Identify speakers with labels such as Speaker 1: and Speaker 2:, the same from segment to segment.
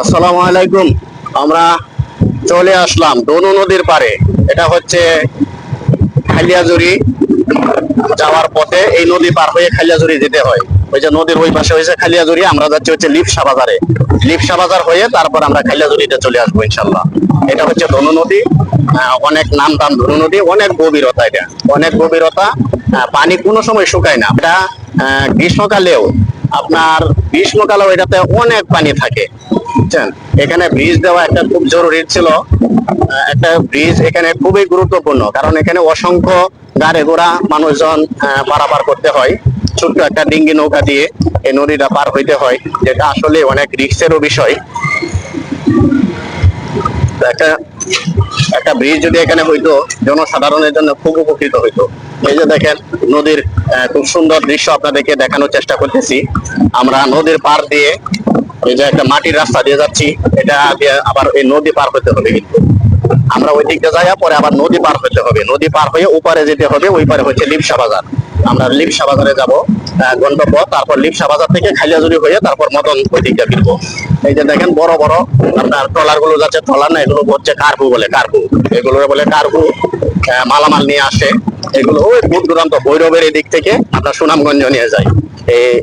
Speaker 1: আসসালামু আলাইকুম। আমরা চলে আসলাম দনু নদীর পারে এটা হচ্ছে খালিয়াজুরি যাওয়ার পথে এই নদী পার হয়ে খালিয়াজুরি যেতে হয়। ওই যে নদীর ওই পাশে হয়েছে খালিয়াজুরি আমরা যাচ্ছি হচ্ছে লিপসা বাজারে। লিপসা বাজার হয়ে তারপর আমরা খালিয়াজুরিতে চলে আসব ইনশাল্লাহ এটা হচ্ছে ধনু নদী। অনেক নাম টান ধনু নদী, অনেক গভীরতা এটা। অনেক গভীরতা পানি কোনো সময় শুকায় না। এটা গ্রীষ্মকালেও, আপনার গ্রীষ্মকালেও এটাতে অনেক পানি থাকে। বুঝছেন? এখানে ব্রিজ দেওয়া একটা খুব জরুরি ছিল। একটা ব্রিজ এখানে খুবই গুরুত্বপূর্ণ, কারণ এখানে অসংখ্য গাড়ি ঘোড়া মানুষজন পারাপার করতে হয়। ছোট্ট একটা ডিঙ্গি নৌকা দিয়ে এই নদীটা পার হইতে হয়, যেটা আসলে অনেক রিক্সেরও বিষয়। একটা একটা ব্রিজ যদি এখানে হইতো, জনসাধারণের জন্য খুব উপকৃত হইতো। এই যে দেখেন, নদীর খুব সুন্দর দৃশ্য আপনাদেরকে দেখানোর চেষ্টা করতেছি। আমরা নদীর পার দিয়ে এই যে একটা মাটির রাস্তা দিয়ে যাচ্ছি, এটা আবার নদী পার হতে হবে কিন্তু। আমরা ওই দিকটা যাই পরে আবার নদী পার হতে হবে। নদী পার হয়ে যেতে হবে, ওই পারে হচ্ছে লিপসা বাজার। আমরা লিপসা বাজারে তারপর লিপসা বাজার থেকে খালিয়াজুরি হয়ে তারপর ওই দিকটা ফিরবো। এই যে দেখেন বড় বড়, আপনার ট্রলারগুলো যাচ্ছে, ট্রলার না, এগুলো হচ্ছে কার্গু বলে কার্গু এগুলো বলে কার্গু মালামাল নিয়ে আসে। এগুলো ওই দূর দূরান্ত, ভৈরবের এই দিক থেকে আপনার সুনামগঞ্জ নিয়ে যায়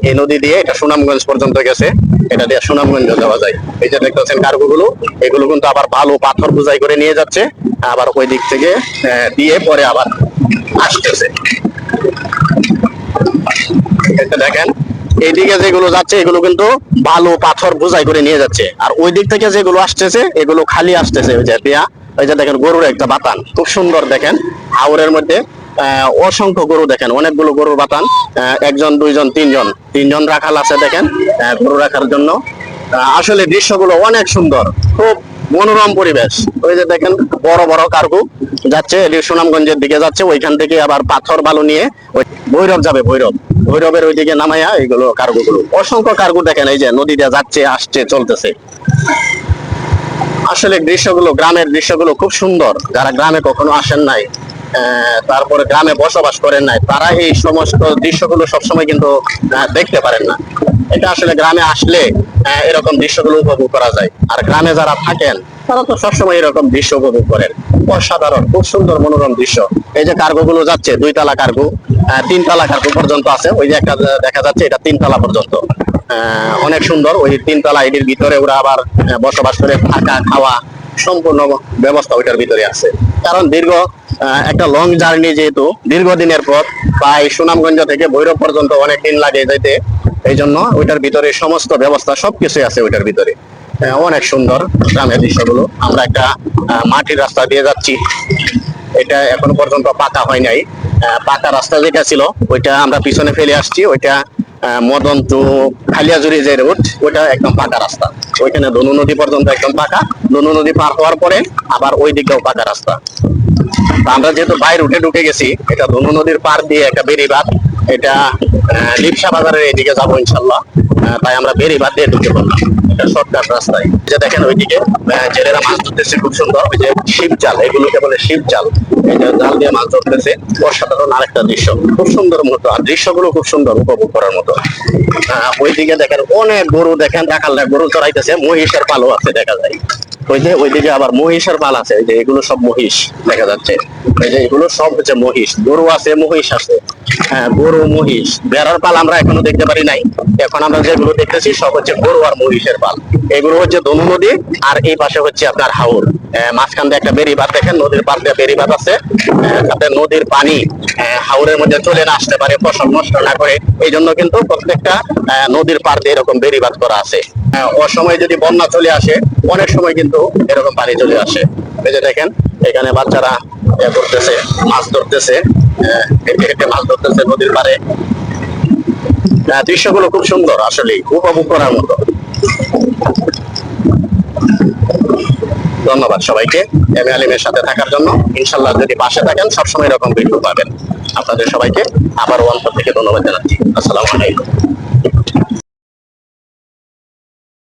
Speaker 1: এই নদী দিয়ে এটা সুনামগঞ্জ পর্যন্ত গেছে। এটা দিয়ে সুনামগঞ্জ যাওয়া যায়। এই যে দেখতেছেন কার্গো গুলো এগুলো কিন্তু আবার ভালো পাথর বোঝাই করে নিয়ে যাচ্ছে। আবার ওই দিক থেকে দিয়ে পরে আবার আসতেছে। এটা দেখেন, এইদিকে যেগুলো যাচ্ছে, এগুলো কিন্তু ভালো পাথর বোঝাই করে নিয়ে যাচ্ছে। আর ওই দিক থেকে যেগুলো আসতেছে, এগুলো খালি আসতেছে। ওই যে দিয়া, ওই যে দেখেন গরুর একটা বাতান। খুব সুন্দর দেখেন, হাওরের মধ্যে। অসংখ্য গরু দেখেন, অনেকগুলো গরুর বাতান একজন, দুইজন, তিনজন। তিনজন রাখাল আছে দেখেন গরু রাখার জন্য। আসলে দৃশ্যগুলো অনেক সুন্দর, খুব মনোরম পরিবেশ। ওই যে দেখেন, বড় বড় কার্গো যাচ্ছে এটি সুনামগঞ্জের দিকে যাচ্ছে, ওইখান থেকে আবার পাথর বালু নিয়ে ওই ভৈরব যাবে, ভৈরব। ভৈরবের ওইদিকে নামাইয়া এইগুলো কার্গো গুলো অসংখ্য কার্গু দেখেন, এই যে নদীটা যাচ্ছে, আসছে, চলতেছে। আসলে দৃশ্যগুলো, গ্রামের দৃশ্যগুলো খুব সুন্দর। যারা গ্রামে কখনো আসেন নাই তারপরে গ্রামে বসবাস করেন নাই। তারা এই সমস্ত দৃশ্যগুলো সবসময় কিন্তু দেখতে পারেন না। এটা আসলে গ্রামে আসলে এরকম দৃশ্যগুলো উপভোগ করা যায়। আর গ্রামে যারা থাকেন, তারা তো সবসময় এরকম দৃশ্য উপভোগ করেন। অসাধারণ, খুব সুন্দর মনোরম দৃশ্য। এই যে কার্গো গুলো যাচ্ছে দুই তালা কার্গো তিন তালা কার্গো পর্যন্ত আছে। ওই যে একটা দেখা যাচ্ছে, এটা তিন তালা পর্যন্ত অনেক সুন্দর, ওই তিন তিনতলা এটির ভিতরে ওরা আবার বসবাস করে, থাকা, খাওয়া, সম্পূর্ণ ব্যবস্থা ওইটার ভিতরে আছে। কারণ দীর্ঘ একটা লং জার্নি যেহেতু, দীর্ঘদিনের পথ, প্রায় সুনামগঞ্জ থেকে ভৈরব পর্যন্ত অনেক দিন লাগে যেতে এই জন্য ওইটার ভিতরে সমস্ত ব্যবস্থা সবকিছু আছে ওইটার ভিতরে। অনেক সুন্দর গ্রামের দৃশ্যগুলো। আমরা একটা মাটির রাস্তা দিয়ে যাচ্ছি। এটা এখন পর্যন্ত পাকা হয় নাই। পাকা রাস্তা যেটা ছিল, ওইটা আমরা পিছনে ফেলে আসছি। ওইটা মদন টু খালিয়াজুরি যে রুট ওইটা একদম পাকা রাস্তা। ওইখানে ধনু নদী পর্যন্ত একদম পাকা। ধনু নদী পার হওয়ার পরে আবার ওই দিকেও পাকা রাস্তা। আমরা যেহেতু বাইরে উঠে ঢুকে গেছি, এটা ধনু নদীর পার দিয়ে একটা বেরিবাদ এটা লিপসা বাজারের এইদিকে যাব ইনশাল্লাহ। তাই আমরা বেরিবাদ দিয়ে ঢুকে পড়লাম। এটা শর্টকাট রাস্তায় যে দেখেন ওইদিকে জেলেরা মাছ ধরতেছে খুব সুন্দর। যে শিব জাল, এগুলোকে বলে শিব জাল। এটা জাল দিয়ে মাছ ধরতেছে, অসাধারণ আরেকটা দৃশ্য। খুব সুন্দর মুহূর্ত আর দৃশ্যগুলো খুব সুন্দর উপভোগ করার মতো। ওইদিকে দেখেন অনেক গরু, দেখেন দেখালে গরু চড়াইতেছে, মহিষের পালও আছে, দেখা যায়। ওই যে ওইদিকে আবার মহিষের পাল আছে এই যে এগুলো সব মহিষ, দেখা যাচ্ছে। এই যে এগুলো সব হচ্ছে মহিষ, গরু আছে, মহিষ আছে। হ্যাঁ গরু, মহিষ, বেড়ার পাল আমরা এখনও দেখতে পারি নাই। এখন আমরা যেগুলো দেখতেছি, সব হচ্ছে গরু আর মহিষের পাল। এগুলো হচ্ছে ধনু নদী আর এই পাশে হচ্ছে আপনার হাওর। মাঝখান দিয়ে একটা বেরিবাদ দেখেন, নদীর পার দিয়ে বেরিবাদ আছে। যাতে নদীর পানি হাওরের মধ্যে চলে না আসতে পারে, ফসল নষ্ট না করে। এই জন্য কিন্তু প্রত্যেকটা নদীর পার দিয়ে এরকম বেরিবাদ করা আছে। অসময়ে যদি বন্যা চলে আসে অনেক সময় কিন্তু এরকম পানি চলে আসে। এই যে দেখেন এখানে বাচ্চারা করতেছে মাছ ধরতেছে হেঁটে হেঁটে মাছ ধরতেছে নদীর পাড়ে। আহ, দৃশ্যগুলো খুব সুন্দর আসলে উপভোগ করার মতো। ধন্যবাদ সবাইকে এম আলিমের সাথে থাকার জন্য। ইনশাল্লাহ যদি পাশে থাকেন সবসময় এরকম ভিডিও পাবেন। আপনাদের সবাইকে আবার অন্তর থেকে ধন্যবাদ জানাচ্ছি। আসসালামু আলাইকুম।